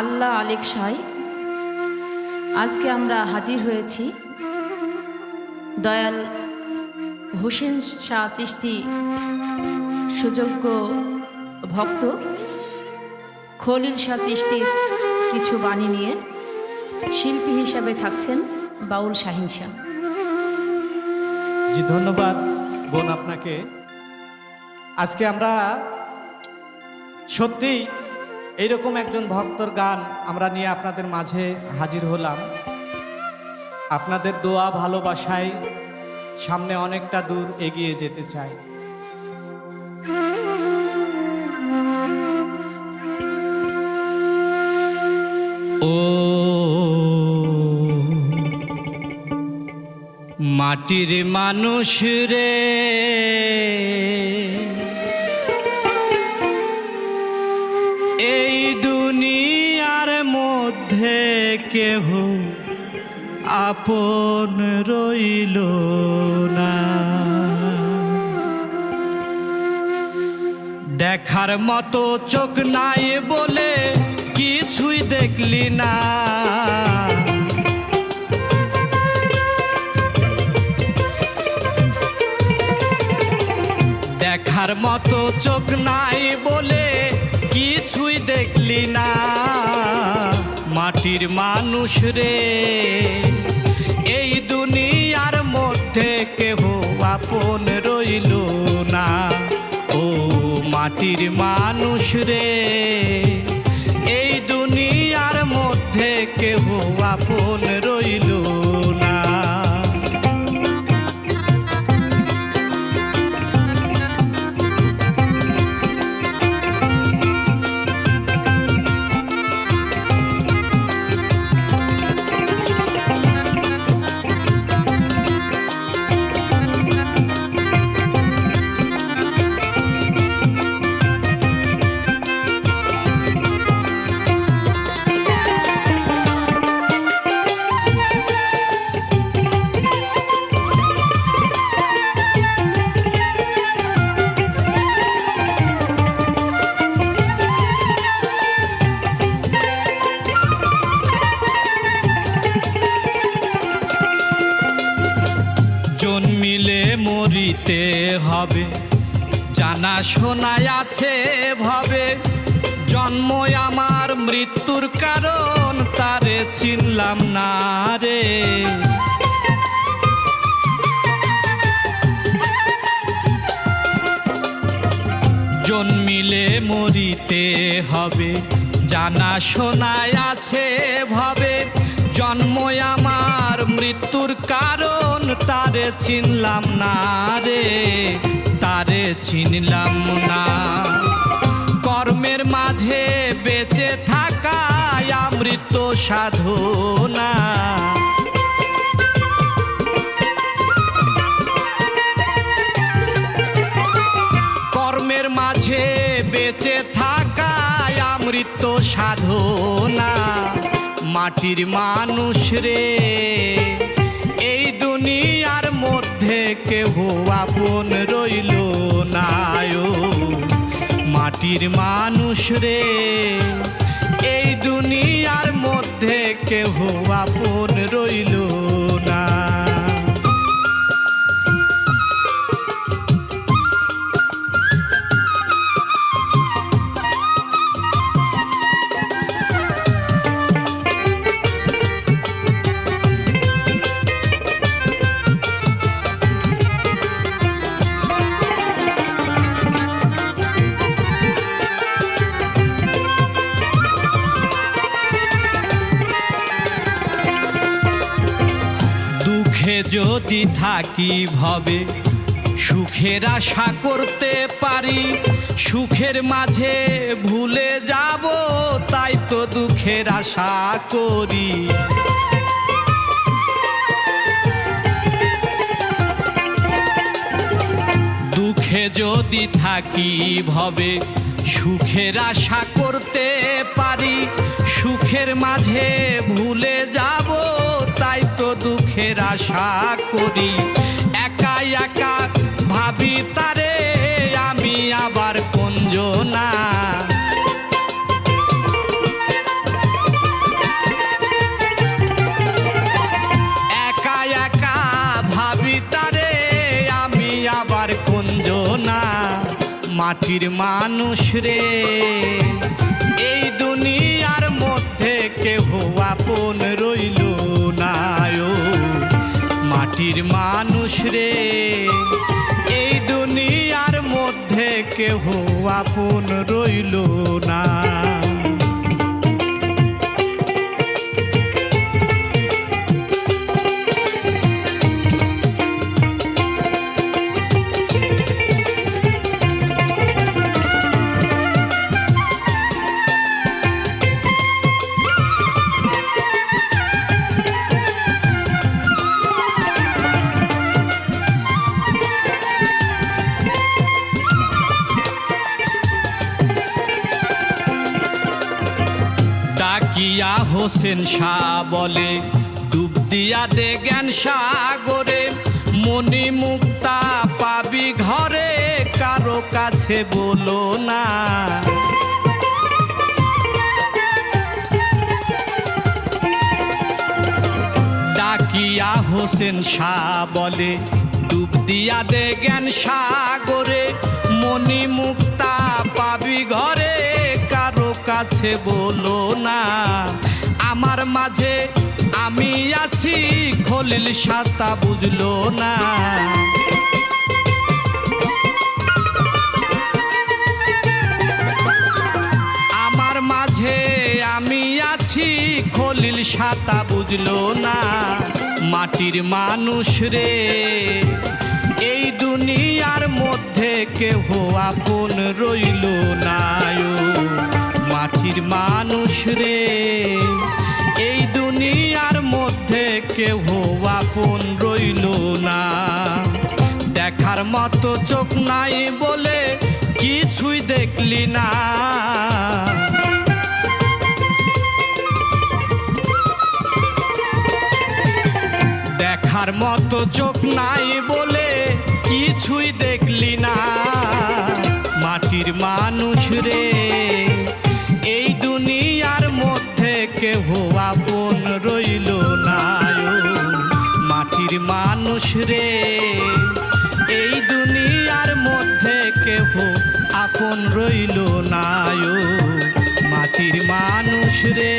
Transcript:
আল্লাহ আলেক সাই। আজকে আমরা হাজির হয়েছি দয়াল হোসেন শাহ চিস্তি সুযোগ্য ভক্ত, খলিল শাহ চিস্তির কিছু বাণী নিয়ে শিল্পী হিসাবে থাকছেন বাউল শাহিন শাহ। জি, ধন্যবাদ বোন আপনাকে। আজকে আমরা সত্যি এইরকম একজন ভক্তর গান আমরা নিয়ে আপনাদের মাঝে হাজির হলাম। আপনাদের দোয়া, ভালোবাসায় সামনে অনেকটা দূর এগিয়ে যেতে চাই। ও মাটির মানুষ রে। দুনিয়ার মধ্যে কেহ আপন রইল না। দেখার মতো চোখ নাই বলে কিছুই দেখলি না। দেখার মতো চোখ নাই কিছুই দেখলি না। মাটির মানুষ রে, এই দুনিয়ার মধ্যে কেহ আপন রইল না। ও মাটির মানুষ রে, এই দুনিয়ার মধ্যে কেহ আপন রইল মরিতে হবে। জানা শোনায় আছে ভাবে। জন্ম আমার, মৃত্যুর কারণ তারে চিনলাম না রে। জন্মিলে মরিতে হবে। জানা শোনায় আছে ভাবে। জন্ম আমার মৃত্যুর কারণ তারে চিনলাম না রে, তারে চিনলাম না। কর্মের মাঝে বেঁচে থাকায় আমৃত সাধনা। কর্মের মাঝে বেঁচে থাকায় আমৃত সাধনা। মাটির মানুষ রে। এই দুনিয়ার মধ্যে কেহ আপন রইল না মাটির মানুষ রে, এই দুনিয়ার মধ্যে কেহ আপন দুঃখে যদি থাকি ভবে, সুখের আশা করতে পারি, সুখের মাঝে ভুলে যাব, তাই তো দুঃখের আশা করি। দুঃখে যদি থাকি ভবে, সুখের আশা করতে পারি, সুখের মাঝে ভুলে যাব সুখের আশা করি। একা একা ভাবি তারে, আমি আবার কুঞ্জনা। একা একা ভাবি তারে, আমি আবার কুঞ্জনা। মাটির মানুষ রে, এই দুনিয়ার মধ্যে কেহ আপন রইল মাটির মানুষ রে এই দুনিয়ার মধ্যে কেহ আপন রইল না। ডাকিয়া হোসেন শাহ বলে, ডুব দিয়া দে জ্ঞান সাগরে মনি মুক্তা পাবি ঘরে, কারও কাছে বলো না। ডাকিয়া হোসেন শাহ বলে, ডুব দিয়া দে জ্ঞান সাগরে মনি মুক্তা পাবি ঘরে কাছে বলো না, আমার মাঝে আমি আছি, খলিল সাতা বুঝলো না। আমার মাঝে আমি আছি, খলিল সাতা বুঝলো না। মাটির মানুষ রে এই দুনিয়ার মধ্যে কেহ আপন রইল না ও মাটির মানুষ রে, এই দুনিয়ার মধ্যে কেহ আপন রইল না। দেখার মতো চোখ নাই বলে কিছুই দেখলি না। দেখার মতো চোখ নাই বলে কিছুই দেখলি না। মাটির মানুষ রে, এই দুনিয়ার মধ্যে কেহ আপন রইল না মাটির মানুষ রে, এই দুনিয়ার মধ্যে কেহ আপন রইল না মাটির মানুষ রে।